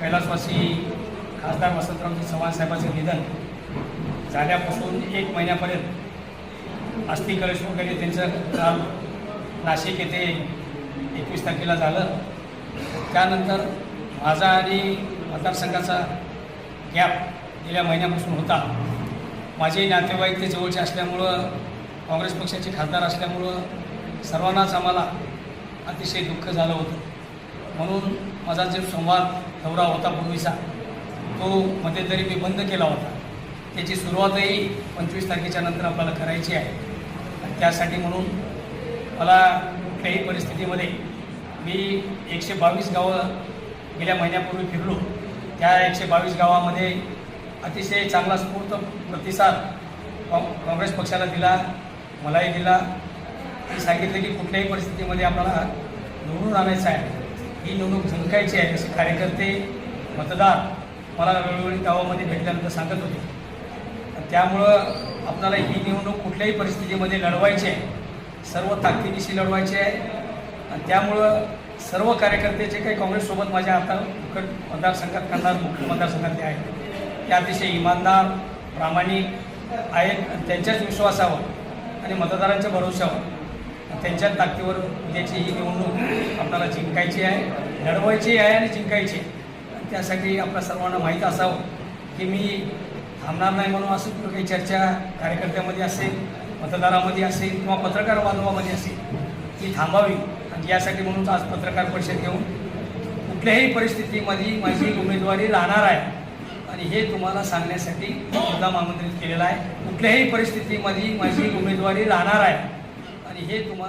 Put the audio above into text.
कैलासवासी खासदार वसंतरावजी चव्हाण साहेबांचं निधन झाल्यापासून एक महिन्यापर्यंत अस्थि कलश वगैरे त्यांचं काल नाशिक येथे एकवीस तारखेला झालं. त्यानंतर माझा आणि मतदारसंघाचा गॅप गेल्या महिन्यापासून होता. माझे नातेवाईक ते जवळचे असल्यामुळं काँग्रेस पक्षाचे खासदार असल्यामुळं सर्वांनाच आम्हाला अतिशय दुःख झालं होतं. म्हणून माझा जो संवाद दौरा होता पूर्वीचा तो मध्यंतरी मी बंद केला होता. त्याची सुरुवातही पंचवीस तारखेच्या नंतर आपल्याला करायची आहे. आणि त्यासाठी म्हणून मला कुठल्याही परिस्थितीमध्ये मी एकशे बावीस गावं गेल्या महिन्यापूर्वी फिरलो. त्या एकशे बावीस गावामध्ये अतिशय चांगला स्फूर्त प्रतिसाद काँग्रेस पक्षाला दिला मलाही दिला. मी सांगितलं की कुठल्याही परिस्थितीमध्ये आपल्याला निवडून आणायचं आहे. ही निवडणूक जिंकायची आहे असे कार्यकर्ते मतदार मला वेळोवेळी गावामध्ये भेटल्यानंतर सांगत होते. त्यामुळं आपल्याला ही निवडणूक कुठल्याही परिस्थितीमध्ये लढवायची आहे. सर्व ताकदीनिशी लढवायची आहे. आणि त्यामुळं सर्व कार्यकर्ते जे काही काँग्रेससोबत माझ्या आता मुकट मतदारसंघात करणार मुख्य मतदारसंघातले आहेत. ते अतिशय इमानदार प्रामाणिक आहेत. त्यांच्याच विश्वासावर आणि मतदारांच्या भरोश्यावर त्यांच्या ताकदीवर उद्याची ही निवडणूक आपल्याला जिंकायची आहे लढवायची आहे आणि जिंकायची आहे. त्यासाठी आपल्या सर्वांना माहीत असावं की मी थांबणार नाही म्हणून असं कुठं काही चर्चा कार्यकर्त्यामध्ये असेल मतदारामध्ये असेल किंवा पत्रकार बांधवामध्ये असेल ती थांबावी. आणि यासाठी म्हणून आज पत्रकार परिषद घेऊन कुठल्याही परिस्थितीमध्ये माझी उमेदवारी राहणार आहे. आणि हे तुम्हाला सांगण्यासाठी मुद्दाम आमंत्रित केलेला आहे. कुठल्याही परिस्थितीमध्ये माझी उमेदवारी राहणार आहे. आणि हे तुम्हाला